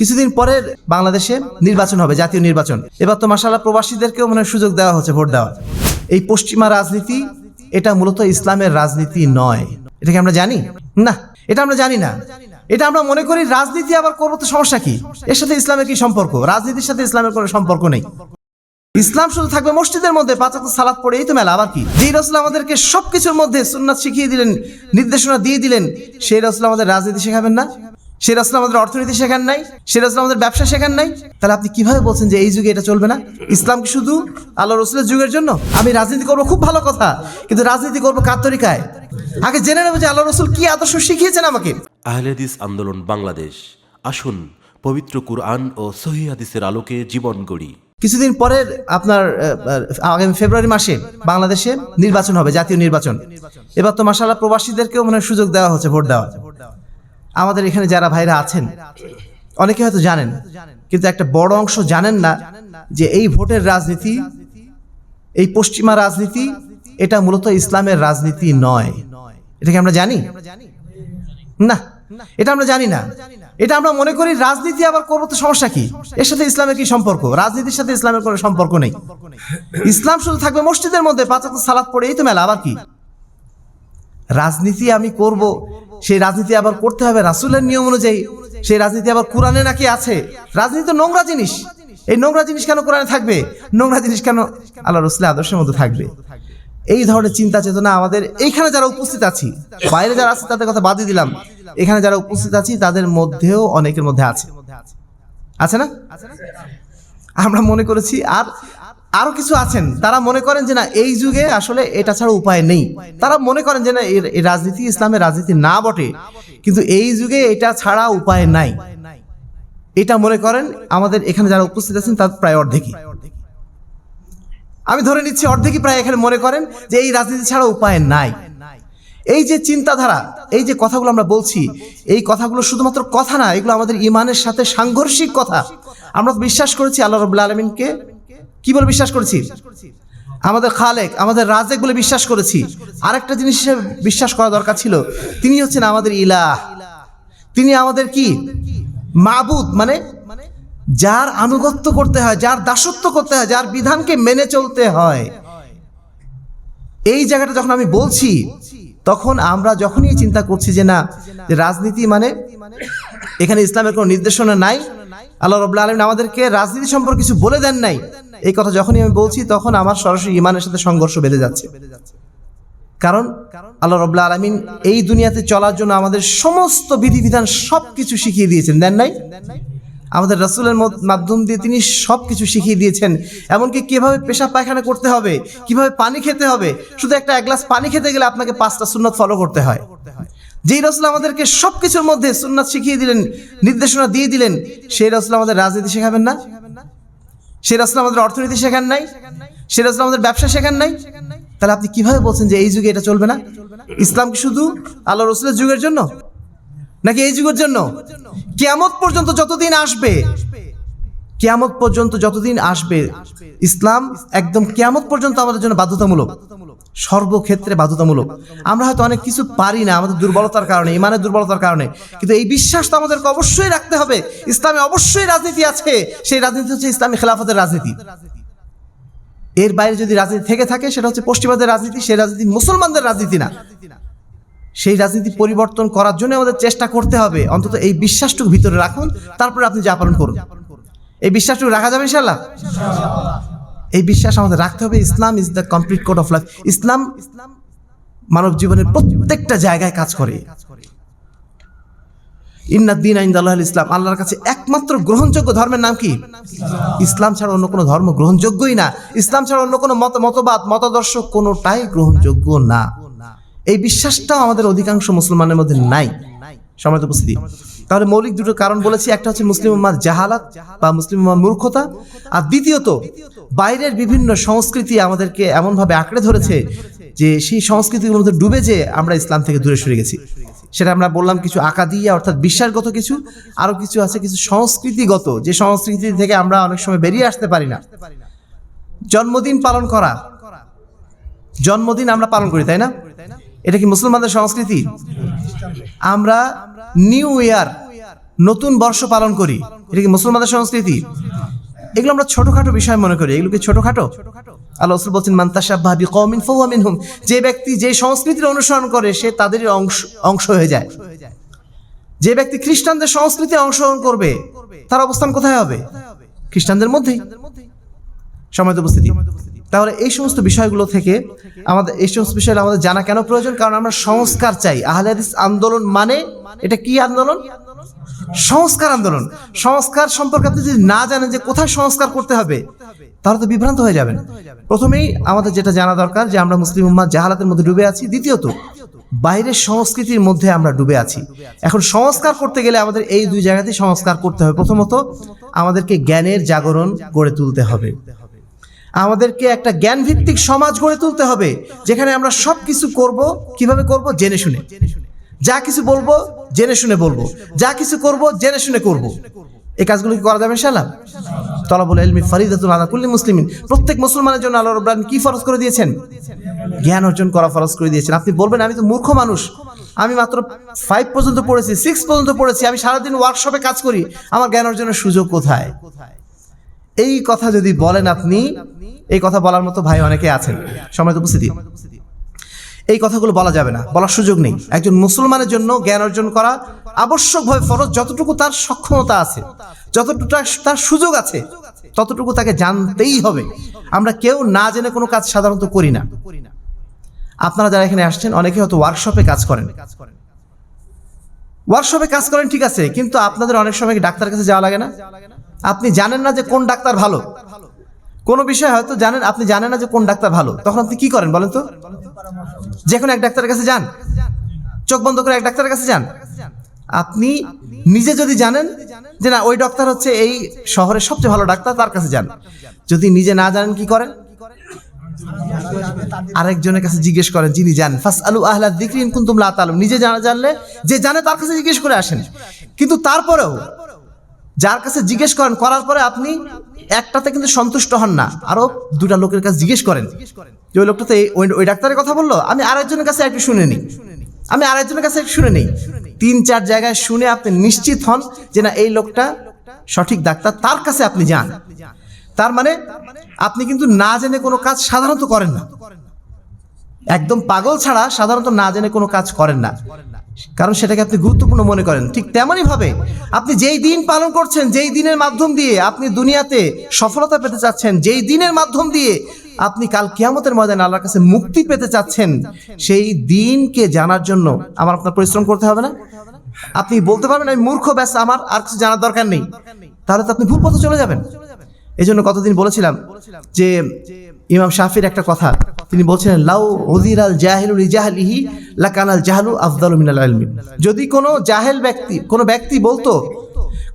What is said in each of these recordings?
কিছুদিন পরে বাংলাদেশে নির্বাচন হবে, জাতীয় নির্বাচন। এবার তো মাসাল্লাহ প্রবাসীদেরকেও মানে সুযোগ দেওয়া হচ্ছে ভোট দেওয়ার। এই পশ্চিমা রাজনীতি, এটা মূলত ইসলামের রাজনীতি নয়। এটা কি আমরা জানি? না, এটা আমরা জানি না। এটা আমরা মনে করি রাজনীতি আবার করব তো সমস্যা কি? এর সাথে ইসলামের কি সম্পর্ক? রাজনীতির সাথে ইসলামের কোনো সম্পর্ক নেই। ইসলাম শুধু থাকবে মসজিদের মধ্যে পাঁচ সালাত পড়ে, এই তো মেলা, আবার কি? যেই রসুল আমাদেরকে সবকিছুর মধ্যে সুন্নাত শিখিয়ে দিলেন, নির্দেশনা দিয়ে দিলেন, সেই রসুল আমাদের রাজনীতি শেখাবেন না। সেই রসুল আমাদের অর্থনীতি শেখান নাই সেই রসুল আমাদের ব্যবসা শেখান নাই। তাহলে আপনি কীভাবে বলছেন যে এই যুগে এটা চলবে না? ইসলাম কি শুধু আল্লাহ রসুলের যুগের জন্য? আমি রাজনীতি করব খুব ভালো কথা কিন্তু রাজনীতি করব কার তরিকায়? আগে জেনে নেব যে আল্লাহ রসুল কি আদর্শ শিখিয়েছেন আমাকে। আহলেদিস আন্দোলন বাংলাদেশ। আসুন পবিত্র কুরআন ও সহি হাদিসের আলোকে জীবন গড়ি। কিছুদিন পরে আপনার আগামী ফেব্রুয়ারি মাসে বাংলাদেশে নির্বাচন হবে জাতীয় নির্বাচন। এবার তো মাসাল্লাহ প্রবাসীদেরকেও মানে সুযোগ দেওয়া হচ্ছে ভোট দেওয়ার আমাদের এখানে যারা ভাইরা আছেন, অনেকে হয়তো জানেন, কিন্তু একটা বড় অংশ জানেন না যে এই ভোটের রাজনীতি, এই পশ্চিমা রাজনীতি, এটা মূলত ইসলামের রাজনীতি নয়। এটা কি আমরা জানি? না, এটা আমরা জানি না। এটা আমরা মনে করি রাজনীতি আবার করব তো সমস্যা কি? এর সাথে ইসলামের কি সম্পর্ক? রাজনীতির সাথে ইসলামের কোনো সম্পর্ক নেই। ইসলাম শুধু থাকবে মসজিদের মধ্যে, পাঁচ সালাত পড়ে, এই তো মেলা, আবার কি? রাজনীতি আমি করব সেই রাজনীতি আবার করতে হবে রাসুলের নিয়ম অনুযায়ী। সেই রাজনীতি আবার কোরআনে নাকি আছে। রাজনীতি তো নোংরা জিনিস। এই নোংরা জিনিস কেন কোরআনে থাকবে? নোংরা জিনিস কেন আল্লাহ রসুলের আদর্শের মধ্যে থাকবে? এই ধরনের চিন্তা চেতনা আমাদের এইখানে যারা উপস্থিত আছি, বাইরে যারা আছে তাদের কথা বাদই দিলাম। এখানে যারা উপস্থিত আছি তাদের মধ্যেও অনেকের মধ্যে আছে। আছে না? আমরা মনে করেছি, আর আরও কিছু আছেন। তারা মনে করেন যে না, এই যুগে আসলে এটা ছাড়া উপায় নেই। তারা মনে করেন যে না, এই রাজনীতি ইসলামের রাজনীতি না বটে। কিন্তু এই যুগে এটা ছাড়া উপায় নাই। এটা মনে করেন আমাদের এখানে যারা উপস্থিত আছেন, তার প্রায় অর্ধেকই। আমি ধরে নিচ্ছি অর্ধেকই প্রায় এখানে মনে করেন যে এই রাজনীতি ছাড়া উপায় নাই। এই যে চিন্তাধারা, এই যে কথাগুলো আমরা বলছি, এই কথাগুলো শুধুমাত্র কথা না, এগুলো আমাদের ইমানের সাথে সাংঘর্ষিক কথা। আমরা বিশ্বাস করেছি আল্লাহ রবুল্লা আলমিনকে কি বলে বিশ্বাস করেছি? আমাদের খালেক, আমাদের রাজেক বলে বিশ্বাস করেছি। আরেকটা জিনিস হিসেবে বিশ্বাস করা দরকার ছিল। তিনি হচ্ছেন আমাদের ইলাহ। তিনি আমাদের কি? মাবুদ মানে যার আনুগত্য করতে হয়, যার দাসত্ব করতে হয়, যার বিধানকে মেনে চলতে হয়। এই জায়গাটা যখন আমি বলছি, তখন আমরা যখনই চিন্তা করছি যে না রাজনীতি মানে এখানে ইসলামের কোনো নির্দেশনা নাই, আল্লাহ রবুল্লা আলমিন আমাদেরকে রাজনীতি সম্পর্কে কিছু বলে দেন নাই এই কথা যখনই আমি বলছি, তখন আমার সরাসরি ইমানের সাথে সংঘর্ষ বেড়ে যাচ্ছে। কারণ আল্লাহ রবুল্লা আলমিন এই দুনিয়াতে চলার জন্য আমাদের সমস্ত বিধিবিধান সব কিছু শিখিয়ে দিয়েছেন, দেন নাই? আমাদের রসুলের মাধ্যম দিয়ে তিনি সব কিছু শিখিয়ে দিয়েছেন। এমনকি কীভাবে পেশাব পায়খানা করতে হবে, কীভাবে পানি খেতে হবে, শুধু একটা এক গ্লাস পানি খেতে গেলে আপনাকে পাঁচটা সুন্নত ফলো করতে হয়। যেই রসুল আমাদেরকে সব কিছুর মধ্যে সুন্নাত শিখিয়ে দিলেন, নির্দেশনা দিয়ে দিলেন, সেই রসুল আমাদের রাজনীতি শেখাবেন না? সেই রাস্তা আমাদের অর্থনীতি শেখান নাই সে রাস্তা আমাদের ব্যবসা শেখান নাই। তাহলে আপনি কীভাবে বলছেন যে এই যুগে এটা চলবে না? ইসলাম কি শুধু আল্লাহ রসুলের যুগের জন্য? নাকি এই যুগের জন্য? কেয়ামত পর্যন্ত যতদিন আসবে, কেয়ামত পর্যন্ত যতদিন আসবে, ইসলাম একদম কেয়ামত পর্যন্ত আমাদের জন্য বাধ্যতামূলক। সর্বক্ষেত্রে বাধ্যতামূলক। আমরা হয়তো অনেক কিছু পারি না আমাদের দুর্বলতার কারণে, ইমানের দুর্বলতার কারণে। কিন্তু এই বিশ্বাস তো আমাদেরকে অবশ্যই রাখতে হবে। ইসলামে অবশ্যই রাজনীতি আছে। সেই রাজনীতি হচ্ছে ইসলামী খেলাফতের রাজনীতি। এর বাইরে যদি রাজনীতি থেকে থাকে, সেটা হচ্ছে পশ্চিমাদের রাজনীতি, সেই রাজনীতি মুসলমানদের রাজনীতি না। সেই রাজনীতি পরিবর্তন করার জন্য আমাদের চেষ্টা করতে হবে। অন্তত এই বিশ্বাসটুকু ভিতরে রাখুন, তারপরে আপনি যা পালন করুন। এই বিশ্বাসটুকু রাখা যাবে ইনশাল্লাহ এই বিশ্বাস আমাদের রাখতে হবে, Islam is the complete code of life ইসলাম মানব জীবনের প্রত্যেকটা জায়গায় কাজ করে। ইন্নাদ্দিন আইন আল্লাহ ইসলাম, আল্লাহর কাছে একমাত্র গ্রহণযোগ্য ধর্মের নাম কি? ইসলাম ছাড়া অন্য কোনো ধর্ম গ্রহণযোগ্যই না। ইসলাম ছাড়া অন্য কোনো মত, মতবাদ, মতাদর্শ কোনোটাই গ্রহণযোগ্য না। এই বিশ্বাসটাও আমাদের অধিকাংশ মুসলমানের মধ্যে নাই। সময় উপস্থিতি তাহলে মৌলিক দুটো কারণ বলেছি, একটা হচ্ছে মুসলিম উম্মার জাহালাত বা মুসলিম উম্মার মূর্খতা। আর দ্বিতীয়ত, বাইরের বিভিন্ন সংস্কৃতি আমাদেরকে এমনভাবে আঁকড়ে ধরেছে যে সেই সংস্কৃতিগুলোর মধ্যে ডুবে যে আমরা ইসলাম থেকে দূরে সরে গেছি। সেটা আমরা বললাম কিছু আকাদিয়া, অর্থাৎ বিশ্বাসগত কিছু, আরও কিছু আছে কিছু সংস্কৃতিগত, যে সংস্কৃতি থেকে আমরা অনেক সময় বেরিয়ে আসতে পারি না। জন্মদিন পালন করা। জন্মদিন আমরা পালন করি, তাই না? এটা কি মুসলমানদের সংস্কৃতি? আমরা নিউ ইয়ার নতুন বর্ষ পালন করি। এটা কি মুসলমানদের সংস্কৃতি? এগুলো আমরা ছোটখাটো বিষয় মনে করি। এগুলো কি ছোটখাটো? আল্লাহ রসুল বলছেন মান্তাসা ভাবি কমিন ফৌমিন হুম যে ব্যক্তি যে সংস্কৃতির অনুসরণ করে, সে তাদেরই অংশ অংশ হয়ে যায়। যে ব্যক্তি খ্রিস্টানদের সংস্কৃতি অংশগ্রহণ করবে, তার অবস্থান কোথায় হবে? খ্রিস্টানদের মধ্যেই। সময় উপস্থিতি। তাহলে এই সমস্ত বিষয়গুলো থেকে আমাদের, এই সমস্ত বিষয়গুলো আমাদের জানা কেন প্রয়োজন? কারণ আমরা সংস্কার চাই। আহলে হাদিস আন্দোলন মানে এটা কি আন্দোলন? সংস্কার আন্দোলন। সংস্কার সম্পর্কে আপনি যদি না জানেন যে কোথায় সংস্কার করতে হবে, তাহলে তো বিভ্রান্ত হয়ে যাবেন। প্রথমেই আমাদের যেটা জানা দরকার যে আমরা মুসলিম উম্মাদ জাহালাতের মধ্যে ডুবে আছি। দ্বিতীয়ত, বাইরের সংস্কৃতির মধ্যে আমরা ডুবে আছি। এখন সংস্কার করতে গেলে আমাদের এই দুই জায়গাতেই সংস্কার করতে হবে। প্রথমত, আমাদেরকে জ্ঞানের জাগরণ গড়ে তুলতে হবে। আমাদেরকে একটা জ্ঞান ভিত্তিক সমাজ গড়ে তুলতে হবে, যেখানে আমরা সব কিছু করব, কীভাবে করব? জেনে শুনে। যা কিছু বলব, জেনে শুনে বলব। যা কিছু করব, জেনে শুনে করব। এই কাজগুলো কি করা যাবে ইনশাআল্লাহ? তলাবুল ইলমি ফরিদাতুল আলা কুল্লি মুসলিমিন। প্রত্যেক মুসলমানের জন্য আল্লাহ রাব্বুল আলামিন কি ফরজ করে দিয়েছেন? জ্ঞান অর্জন করা ফরজ করে দিয়েছেন। আপনি বলবেন, আমি তো মূর্খ মানুষ। আমি মাত্র ফাইভ পর্যন্ত পড়েছি সিক্স পর্যন্ত পড়েছি। আমি সারাদিন ওয়ার্কশপে কাজ করি। আমার জ্ঞান অর্জনের সুযোগ কোথায় কোথায়? এই কথা যদি বলেন আপনি, এই কথা বলার মতো ভাই অনেকে আছেন। সময় উপস্থিতি। এই কথাগুলো বলা যাবে না, বলার সুযোগ নেই। একজন মুসলমানের জন্য জ্ঞান অর্জন করা আবশ্যকভাবে ফরজ যতটুকু তার সক্ষমতা আছে, যতটুকু তার- সুযোগ আছে, ততটুকু তাকে জানতেই হবে। আমরা কেউ না জেনে কোনো কাজ সাধারণত করি না। আপনারা যারা এখানে আসছেন, অনেকে হয়তো ওয়ার্কশপে কাজ করেন। ওয়ার্কশপে কাজ করেন, ঠিক আছে, কিন্তু আপনাদের অনেক সময় কি ডাক্তারের কাছে যাওয়া লাগে না? আপনি জানেন না যে কোন ডাক্তার ভালো। কোনো বিষয় হয়তো জানেন, আপনি জানেন না যে কোন ডাক্তার ভালো। তখন আপনি কি করেন বলেন তো? যে কোনো এক ডাক্তারের কাছে যান। চোখ বন্ধ করে এক ডাক্তারের কাছে যান। আপনি নিজে যদি জানেন যে না, ওই ডাক্তার হচ্ছে এই শহরের সবচেয়ে ভালো ডাক্তার, তার কাছে যান। যদি নিজে না জানেন, কি করেন? আরেকজনের কাছে জিজ্ঞেস করেন, যিনি জানেন ফাস আলু আহলা দিকরিন কুন্তুম লা নিজে জানা জানলে যে জানে তার কাছে জিজ্ঞেস করে আসেন। কিন্তু তারপরেও যার কাছে জিজ্ঞেস করেন, করার পরে আপনি একটাতে কিন্তু সন্তুষ্ট হন না। আরও দুটা লোকের কাছে জিজ্ঞেস করেন। যে ওই লোকটাতে ওই ওই ডাক্তারের কথা বলল? আমি আরেকজনের কাছে একটু শুনে নিই। আমি আরেকজনের কাছে একটু শুনে নিই। তিন, চার জায়গায় শুনে আপনি নিশ্চিত হন যে না, এই লোকটা সঠিক ডাক্তার, তার কাছে আপনি যান। তার মানে আপনি কিন্তু না জেনে কোনো কাজ সাধারণত করেন না। একদম পাগল ছাড়া সাধারণত না জেনে কোনো কাজ করেন না। কারণ সেটাকে আপনি গুরুত্বপূর্ণ মনে করেন। ঠিক তেমনই ভাবে আপনি যেই দিন পালন করছেন, যেই দিনের মাধ্যম দিয়ে আপনি দুনিয়াতে সফলতা পেতে চাচ্ছেন, যেই দিনের মাধ্যম দিয়ে আপনি কাল কিয়ামতের ময়দানে আল্লাহর কাছে মুক্তি পেতে চাচ্ছেন, সেই দিনকে জানার জন্য আমার আপনার পরিশ্রম করতে হবে না? আপনি বলতে পারবেন, আমি মূর্খ, ব্যাস আমার আর কিছু জানার দরকার নেই। তাহলে তো আপনি ভুল পথে চলে যাবেন। এই জন্য কতদিন বলেছিলাম যে ইমাম শাফির একটা কথা তিনি বলছিলেন, লাউ ওদির আল জাহেলুল ইজাহলিহি লাকানাল জাহালু আফদাল মিনাল আলমি যদি কোনো জাহেল ব্যক্তি, কোনো ব্যক্তি বলতো,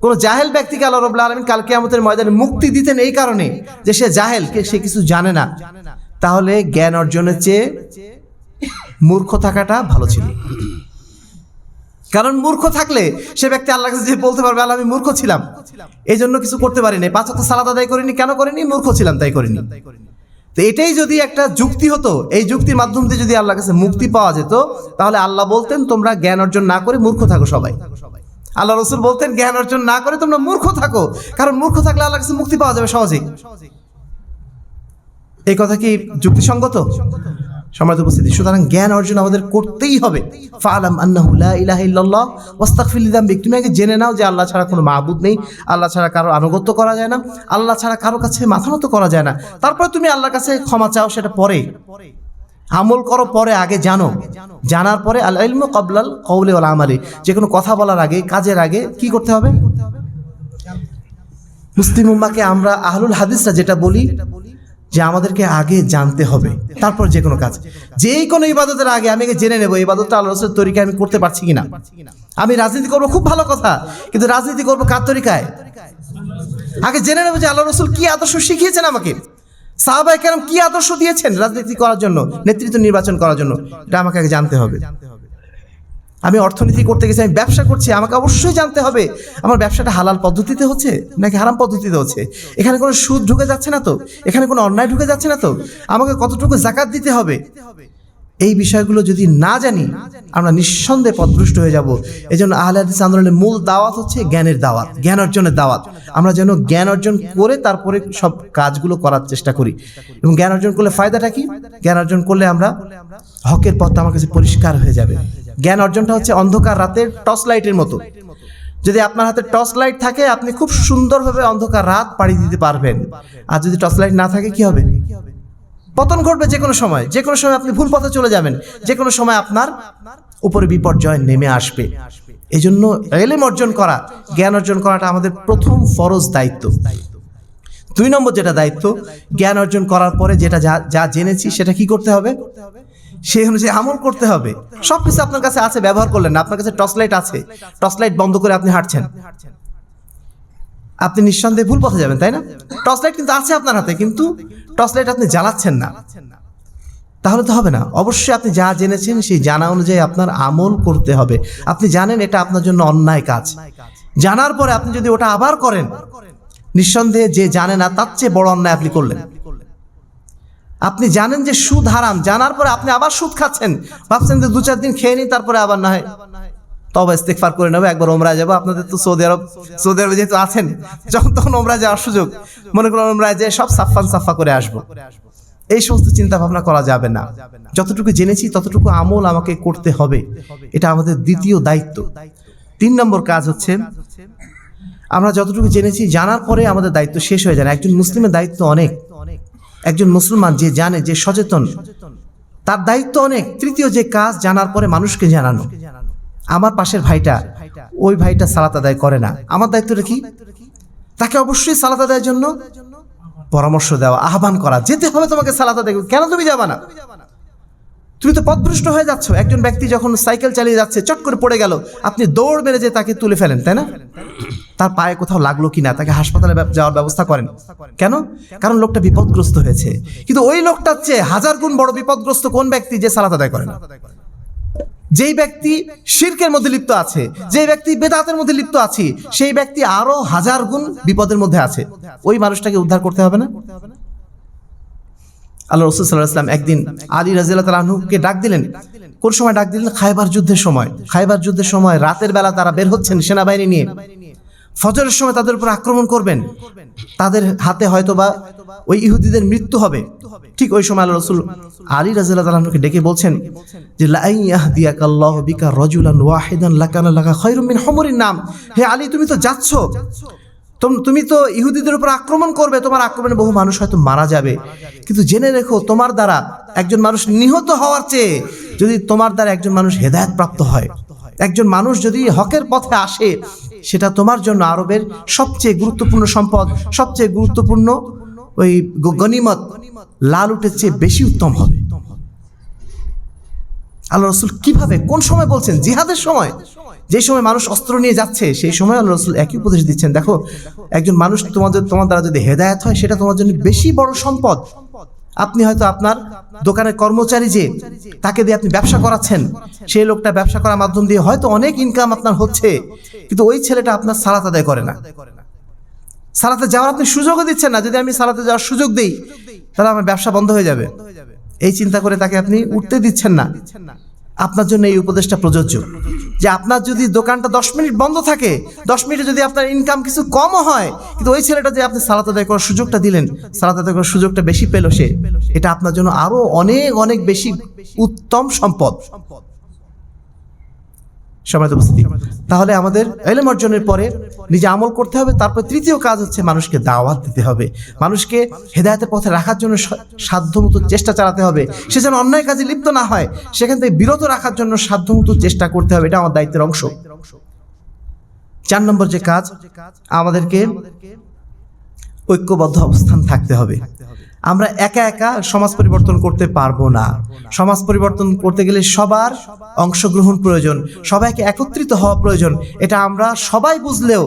কোনো জাহেল ব্যক্তিকে আল্লাহ রবুল্লা আলমিন কালকে আমাদের ময়দানে মুক্তি দিতেন এই কারণে যে সে জাহেল, কে, সে কিছু জানে না, তাহলে জ্ঞান অর্জনের চেয়ে মূর্খ থাকাটা ভালো ছিল। কারণ মূর্খ থাকলে সে ব্যক্তি আল্লাহ কাছে যে বলতে পারবে, আল্লাহ, আমি মূর্খ ছিলাম। এই জন্য কিছু করতে পারিনি। পাঁচ হাতে সালাদ আদায় করিনি, কেন করিনি? মূর্খ ছিলাম, তাই করিনি। তো এটাই যদি একটা যুক্তি হতো, এই যুক্তির মাধ্যম দিয়ে যদি আল্লাহ কাছে মুক্তি পাওয়া যেত, তাহলে আল্লাহ বলতেন, তোমরা জ্ঞান অর্জন না করে মূর্খ থাকো সবাই। আল্লাহ রসুল বলতেন, জ্ঞান অর্জন না করে তোমরা মূর্খ থাকো, কারণ মূর্খ থাকলে আল্লাহ কাছে মুক্তি পাওয়া যাবে সহজেই। এই কথা কি যুক্তিসঙ্গত? সমাজ উপস্থিতি, সুতরাং জ্ঞান অর্জন আমাদের করতেই হবে। ফালাম আন্নাহু লা ইলাহা ইল্লাল্লাহ, ওয়াস্তাগফির লিযামবিক তুমি আগে জেনে নাও যে আল্লাহ ছাড়া কোনো মাহবুদ নেই, আল্লাহ ছাড়া কারও আনুগত্য করা যায় না, আল্লাহ ছাড়া কারও কাছে মাথা নত করা যায় না। তারপর তুমি আল্লাহর কাছে ক্ষমা চাও, সেটা পরে। আমল করো পরে, আগে জানো। জানার পরে, আল ইলমু কবলাল কওলি ওয়াল আমালি। যে কোনো কথা বলার আগে, কাজের আগে কি করতে হবে? মুসলিম উম্মাকে আমরা আহলুল হাদিসরা যেটা বলি যে আমাদেরকে আগে জানতে হবে। তারপর যে কোনো কাজ। যেই কোনো ইবাদতের আগে আমি জেনে নেব ইবাদতটা আল্লাহ রসুলের তরিকায় আমি করতে পারছি কিনা। আমি রাজনীতি করব খুব ভালো কথা, কিন্তু রাজনীতি করব কার তরিকায়? আগে জেনে নেব যে আল্লাহ রসুল কি আদর্শ শিখিয়েছেন আমাকে। সাহাবাই কেন কি আদর্শ দিয়েছেন রাজনীতি করার জন্য, নেতৃত্ব নির্বাচন করার জন্য। এটা আমাকে আগে জানতে হবে। আমি অর্থনীতি করতে গেছি, আমি ব্যবসা করছি, আমাকে অবশ্যই জানতে হবে, আমার ব্যবসাটা হালাল পদ্ধতিতে হচ্ছে নাকি হারাম পদ্ধতিতে হচ্ছে? এখানে কোনো সুদ ঢুকে যাচ্ছে না তো? এখানে কোনো অন্যায় ঢুকে যাচ্ছে না তো? আমাকে কতটুকু জাকাত দিতে হবে? এই বিষয়গুলো যদি না জানি, আমরা নিঃসন্দেহে পথভ্রষ্ট হয়ে যাব। এই জন্য আহলে হাদিস আন্দোলনের মূল দাওয়াত হচ্ছে জ্ঞানের দাওয়াত, জ্ঞান অর্জনের দাওয়াত। আমরা যেন জ্ঞান অর্জন করে তারপরে সব কাজগুলো করার চেষ্টা করি। এবং জ্ঞান অর্জন করলে ফায়দাটা কি? জ্ঞান অর্জন করলে আমরা হকের পথটা আমার কাছে পরিষ্কার হয়ে যাবে। জ্ঞান অর্জনটা হচ্ছে অন্ধকার রাতের টর্চ লাইটের মতো। যদি আপনার হাতে টর্চ লাইট থাকে, আপনি খুব সুন্দরভাবে অন্ধকার রাত পাড়ি দিতে পারবেন। আর যদি টর্চ লাইট না থাকে, কি হবে? পতন ঘটবে যে কোনো সময়। যে কোনো সময় আপনি ভুল পথে চলে যাবেন। যে কোনো সময় আপনার উপরে বিপর্যয় নেমে আসবে। এই জন্য এলেম অর্জন করা, জ্ঞান অর্জন করাটা আমাদের প্রথম ফরজ দায়িত্ব। দুই নম্বর যেটা দায়িত্ব, জ্ঞান অর্জন করার পরে যেটা যা যা জেনেছি সেটা কি করতে হবে? সেই অনুযায়ী আমল করতে হবে। সব কিছু আপনার কাছে আছে, ব্যবহার করলেন আপনার কাছে টর্চ লাইট আছে। টর্চ লাইট বন্ধ করে আপনি হাঁটছেন। আপনি নিঃসন্দেহে ভুল পথে যাবেন, তাই না? টর্চ লাইট কিন্তু আছে আপনার হাতে, কিন্তু টর্চ লাইট আপনি জ্বালাচ্ছেন না। তাহলে তো হবে না। অবশ্যই আপনি যা জেনেছেন, সেই জানা অনুযায়ী আপনার আমল করতে হবে। আপনি জানেন এটা আপনার জন্য অন্যায় কাজ। জানার পরে আপনি যদি ওটা আবার করেন, নিঃসন্দেহে যে জানে না, তার চেয়ে বড় অন্যায় আপনি করলেন। আপনি জানেন যে সুদ হারাম। জানার পরে আপনি আবার সুদ খাচ্ছেন। ভাবছেন যে দু চার দিন খেয়ে নিই তারপরে আবার না হয়। তবে ইস্তেকফার করে নেব, একবার ওমরায় যাব। আপনাদের তো সৌদি আরব সৌদি আরবে যেহেতু আছেন, যখন তখন ওমরায় যাওয়ার সুযোগ। মনে করুন ওমরায় যেয়ে সব সাফান সাফা করে আসব। এই সমস্ত চিন্তা ভাবনা করা যাবে না। যতটুকু জেনেছি, ততটুকু আমল আমাকে করতে হবে। এটা আমাদের দ্বিতীয় দায়িত্ব। তিন নম্বর কাজ হচ্ছে, আমরা যতটুকু জেনেছি, জানার পরে আমাদের দায়িত্ব শেষ হয়ে যায় না। একজন মুসলিমের দায়িত্ব অনেক। একজন মুসলমান যে জানে, যে সচেতন, তার দায়িত্ব অনেক। তৃতীয় যে কাজ, জানার পরে মানুষকে জানানো। আমার পাশের ভাইটা, ওই ভাইটা সালাত আদায় করে না। আমার দায়িত্বটা কি? তাকে অবশ্যই সালাত আদায়ের জন্য পরামর্শ দেওয়া, আহ্বান করা। যেতে হবে তোমাকে সালাত আদায় কেন তুমি যাবা না? তুমি তো পথভ্রষ্ট হয়ে যাচ্ছ। একজন ব্যক্তি যখন সাইকেল চালিয়ে যাচ্ছে, চট করে পড়ে গেল। আপনি দৌড় মেরে যে তাকে তুলে ফেলেন, তাই না? তার পায়ে কোথাও লাগল কিনা, তাকে হাসপাতালে যাওয়ার ব্যবস্থা করেন। কেন? কারণ লোকটা বিপদগ্রস্ত হয়েছে। কিন্তু ওই লোকটার চেয়ে হাজার গুণ বড় বিপদগ্রস্ত কোন ব্যক্তি যে সালাত আদায় করেন যেই ব্যক্তি শিরকের মধ্যে লিপ্ত আছে যে ব্যক্তি বেদাতের মধ্যে লিপ্ত আছে, সেই ব্যক্তি আরও হাজার গুণ বিপদের মধ্যে আছে। ওই মানুষটাকে উদ্ধার করতে হবে না? আল্লাহ রসুল সাল্লাহ ইসলাম একদিন আলী রাজিয়াল তালাহুকে ডাক দিলেন। কোন সময় ডাক দিলেন? খাইবার যুদ্ধের সময়। খাইবার যুদ্ধের সময় রাতের বেলা তারা বের হচ্ছেন সেনাবাহিনী নিয়ে। ফজরের সময় তাদের উপর আক্রমণ করবেন। তাদের হাতে হয়তো বা ওই ইহুদিদের মৃত্যু হবে। ঠিক ওই সময় আল্লাহ রসুল আলী তালাহুকে ডেকে বলছেন যে লাকা নাম। হে আলী, তুমি তো যাচ্ছ। তুমি তো ইহুদিদের উপর আক্রমণ করবে। তোমার আক্রমণে বহু মানুষ হয়তো মারা যাবে। কিন্তু জেনে রেখো, তোমার দ্বারা একজন মানুষ নিহত হওয়ার চেয়ে যদি তোমার দ্বারা একজন মানুষ হেদায়ত প্রাপ্ত হয়, একজন মানুষ যদি হকের পথে আসে সেটা তোমার জন্য আরবের সবচেয়ে গুরুত্বপূর্ণ সম্পদ, সবচেয়ে গুরুত্বপূর্ণ ওই গ- গনিমত, লাল উঠের চেয়ে বেশি উত্তম হবে। আল্লাহ রসুল কীভাবে, কোন সময় বলছেন? জিহাদের সময়। যে সময় মানুষ অস্ত্র নিয়ে যাচ্ছে, সেই সময় আল্লাহ রসুল একই উপদেশ দিচ্ছেন। দেখো, একজন মানুষ তোমাদের, তোমার দ্বারা যদি হেদায়েত হয়, সেটা তোমার জন্য বেশি বড় সম্পদ। আপনি হয়তো আপনার দোকানের কর্মচারী যে, তাকে দিয়ে আপনি ব্যবসা করাচ্ছেন, সেই লোকটা ব্যবসা করার মাধ্যম দিয়ে হয়তো অনেক ইনকাম আপনার হচ্ছে, কিন্তু ওই ছেলেটা আপনার সালাত আদায় করে না। সালাতে যাওয়ার আপনি সুযোগও দিচ্ছেন না, যদি আমি সালাতে যাওয়ার সুযোগ দিই, তাহলে আমার ব্যবসা বন্ধ হয়ে যাবে। এই চিন্তা করে তাকে আপনি উঠতে দিচ্ছেন না। আপনার জন্য এই উপদেশটা প্রযোজ্য। যে আপনার যদি দোকানটা দশ মিনিট বন্ধ থাকে, দশ মিনিটে যদি আপনার ইনকাম কিছু কমও হয়, কিন্তু ওই ছেলেটা যে আপনি সালাত আদায় করার সুযোগটা দিলেন, সালাত আদায় করার সুযোগটা বেশি পেল সে, এটা আপনার জন্য আরও অনেক অনেক বেশি উত্তম সম্পদ। সময় উপস্থিতি। তাহলে আমাদের এলেম অর্জনের পরে নিজে আমল করতে হবে, তারপর তৃতীয় কাজ হচ্ছে মানুষকে দাওয়াত দিতে হবে। মানুষকে হেদায়তের পথে রাখার জন্য সাধ্যমতো চেষ্টা চালাতে হবে। সে যেন অন্যায় কাজে লিপ্ত না হয়, সেখান থেকে বিরত রাখার জন্য সাধ্যমতো চেষ্টা করতে হবে, এটা আমার দায়িত্বের অংশ। চার নম্বর যে কাজ, আমাদেরকে ঐক্যবদ্ধ অবস্থান থাকতে হবে। আমরা একা একা সমাজ পরিবর্তন করতে পারব না। সমাজ পরিবর্তন করতে গেলে সবার অংশগ্রহণ প্রয়োজন, সবাইকে একত্রিত হওয়া প্রয়োজন। এটা আমরা সবাই বুঝলেও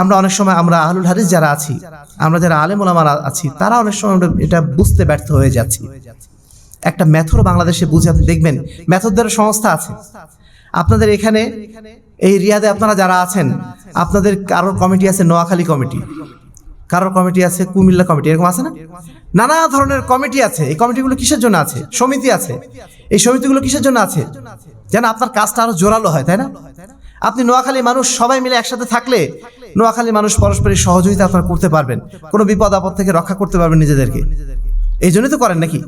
আমরা অনেক সময় আমরা আহলুল হাদিস যারা আছি, আমরা যারা আলেম ওলামারা আছি, তারা অনেক সময় আমরা এটা বুঝতে ব্যর্থ হয়ে যাচ্ছি। একটা মেথড বাংলাদেশে বুঝে আপনি দেখবেন ম্যাথর দ্বারা সংস্থা আছে। আপনাদের এখানে, এই রিয়াদে আপনারা যারা আছেন, আপনাদের কারোর কমিটি আছে নোয়াখালী কমিটি। কারোর কমিটি আছে? কুমিল্লা কমিটি, এরকম আছে না? নানা ধরনের কমিটি আছে। এই কমিটিগুলো কিসের জন্য আছে? সমিতি আছে। এই সমিতিগুলো কিসের জন্য আছে? যেন আপনার কাজটা আরও জোরালো হয়, তাই না? আপনি নোয়াখালী মানুষ, সবাই মিলে একসাথে থাকলে নোয়াখালী মানুষ পরস্পরের সহযোগিতা আপনার করতে পারবেন। কোনো বিপদ আপদ থেকে রক্ষা করতে পারবেন নিজেদেরকে। এই জন্যই তো করেন নাকি?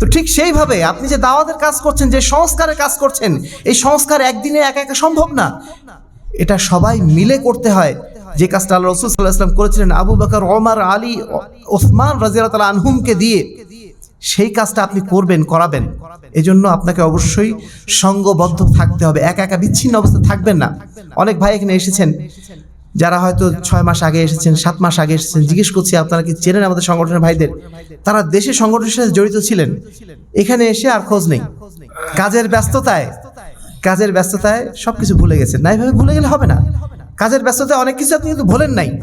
তো ঠিক সেইভাবে আপনি যে দাওয়াতের কাজ করছেন, যে সংস্কারের কাজ করছেন, এই সংস্কার একদিনে একা একা সম্ভব না। এটা সবাই মিলে করতে হয়। যে কাজটা আল্লাহ রসুল সাল্লাহ ইসলাম করেছিলেন আবু বকর, ওমর, আলী ওসমান রাজিয়াল আনহুমকে দিয়ে, সেই কাজটা আপনি করবেন, করাবেন। এজন্য আপনাকে অবশ্যই সঙ্গবদ্ধ থাকতে হবে। একা একা বিচ্ছিন্ন অবস্থায় থাকবেন না। অনেক ভাই এখানে এসেছেন, যারা হয়তো ছয় মাস আগে এসেছেন, সাত মাস আগে এসেছেন। জিজ্ঞেস করছি, আপনারা কি চেনেন আমাদের সংগঠনের ভাইদের? তারা দেশে সংগঠনের সাথে জড়িত ছিলেন। এখানে এসে আর খোঁজ নেই। কাজের ব্যস্ততায় কাজের ব্যস্ততায় সবকিছু ভুলে গেছেন। না, এইভাবে ভুলে গেলে হবে না। কাজের ব্যস্ততা অনেক কিছু আপনি কিন্তু ভুলেন নাই।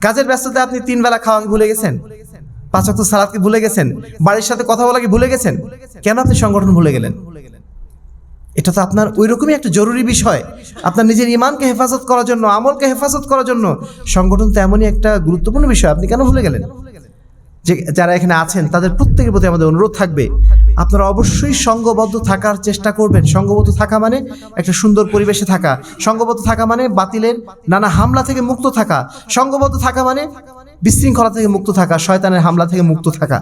কাজের ব্যস্ততা আপনি তিন বেলা খাওয়া ভুলে গেছেন। পাঁচ অক্ট সালাদ কি ভুলে গেছেন? বাড়ির সাথে কথা বলা কি ভুলে গেছেন? কেন আপনি সংগঠন ভুলে গেলেন? এটা তো আপনার ওই রকমই একটা জরুরি বিষয়। আপনার নিজের ইমানকে হেফাজত করার জন্য, আমলকে হেফাজত করার জন্য সংগঠন তো এমনই একটা গুরুত্বপূর্ণ বিষয়। আপনি কেন ভুলে গেলেন? যে যারা এখানে আছেন, তাদের প্রত্যেকের প্রতি আমাদের অনুরোধ থাকবে আপনারা অবশ্যই সঙ্গবদ্ধ থাকার চেষ্টা করবেন। সঙ্গবদ্ধ থাকা মানে একটা সুন্দর পরিবেশে থাকা। সঙ্গবদ্ধ থাকা মানে বাতিলের নানা হামলা থেকে মুক্ত থাকা। সঙ্গবদ্ধ থাকা মানে বিশৃঙ্খলা থেকে মুক্ত থাকা, শয়তানের হামলা থেকে মুক্ত থাকা।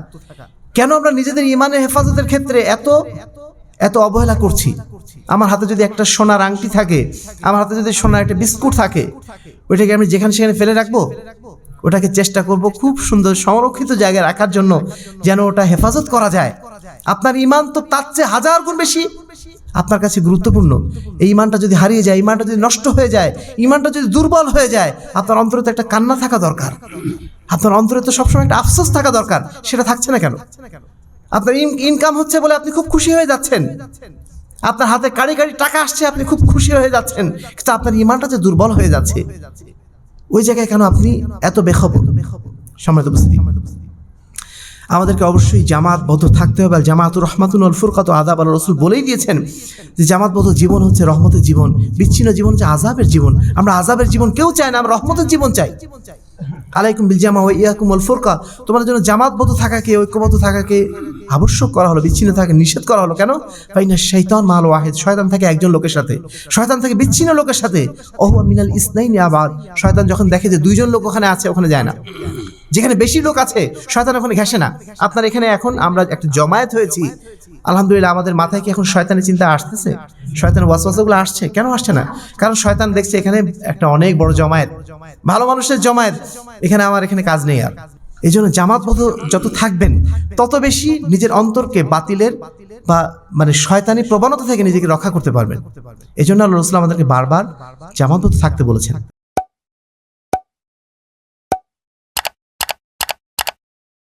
কেন আমরা নিজেদের ইমানের হেফাজতের ক্ষেত্রে এত এত অবহেলা করছি? আমার হাতে যদি একটা সোনার আংটি থাকে, আমার হাতে যদি সোনার একটা বিস্কুট থাকে, ওইটাকে আমি যেখানে সেখানে ফেলে রাখব? ওটাকে চেষ্টা করব খুব সুন্দর সংরক্ষিত জায়গায় রাখার জন্য যেন ওটা হেফাজত করা যায়। আপনার ইমান তো তার চেয়ে হাজার গুণ বেশি। আপনার কাছে গুরুত্বপূর্ণ। এই ইমানটা যদি হারিয়ে যায় ইমানটা যদি নষ্ট হয়ে যায় ইমানটা যদি দুর্বল হয়ে যায়, আপনার অন্তরে তো একটা কান্না থাকা দরকার। আপনার অন্তরে তো সবসময় একটা আফসোস থাকা দরকার। সেটা থাকছে না কেন? আপনার ইনকাম হচ্ছে বলে আপনি খুব খুশি হয়ে যাচ্ছেন। আপনার হাতে কাড়ি কাড়ি টাকা আসছে, আপনি খুব খুশি হয়ে যাচ্ছেন। কিন্তু আপনার ইমানটা যে দুর্বল হয়ে যাচ্ছে, ওই জায়গায় কেন আপনি এত বেখবর? সম্মানিত উপস্থিতি। আমাদেরকে অবশ্যই জামাতবদ্ধ থাকতে হবে। আর জামাতুর রহমাতুল ফুরকাত আদাব আল রসুল বলেই দিয়েছেন যে জামাতবদ্ধ জীবন হচ্ছে রহমতের জীবন, বিচ্ছিন্ন জীবন হচ্ছে আজাবের জীবন। আমরা আজাবের জীবন কেউ চাই না, আমরা রহমতের জীবন চাই। আলাইকুম বিল জামা ওই ইয়াকুম আল ফুরকা। তোমার জন্য জামাতবদ্ধ থাকাকে, ঐক্যবদ্ধ থাকাকে আবশ্যক করা হলো, বিচ্ছিন্ন থাকাকে নিষেধ করা হলো কেন? তাই না শৈতান মাল ওয়াহেদ, শয়তান থাকে একজন লোকের সাথে। শয়তান থাকে বিচ্ছিন্ন লোকের সাথে। ওহু মিনাল ইসনাইনি আবাদ। শয়তান যখন দেখে যে দুইজন লোক ওখানে আছে, ওখানে যায় না। যেখানে বেশি লোক আছে, শয়তান ওখানে ঘেসে না। আপনার এখানে এখন আমরা একটা জমায়েত হয়েছি। আলহামদুলিল্লাহ আমাদের মাথায় কি এখন শয়তানের চিন্তা আসতেছে? শয়তানের ওয়াসওয়াসাগুলো আসছে? কেন আসছে না? কারণ শয়তান দেখছে এখানে একটা অনেক বড় জমায়েত। ভালো মানুষের জমায়েত। এখানে আমার এখানে কাজ নেই আর। এই জন্য জামাত মতো যত থাকবেন, তত বেশি নিজের অন্তরকে বাতিলের বা মানে শয়তানি প্রবণতা থেকে নিজেকে রক্ষা করতে পারবেন। এই জন্য আল্লাহ রসুল আমাদেরকে বারবার জামাত মতো থাকতে বলেছেন।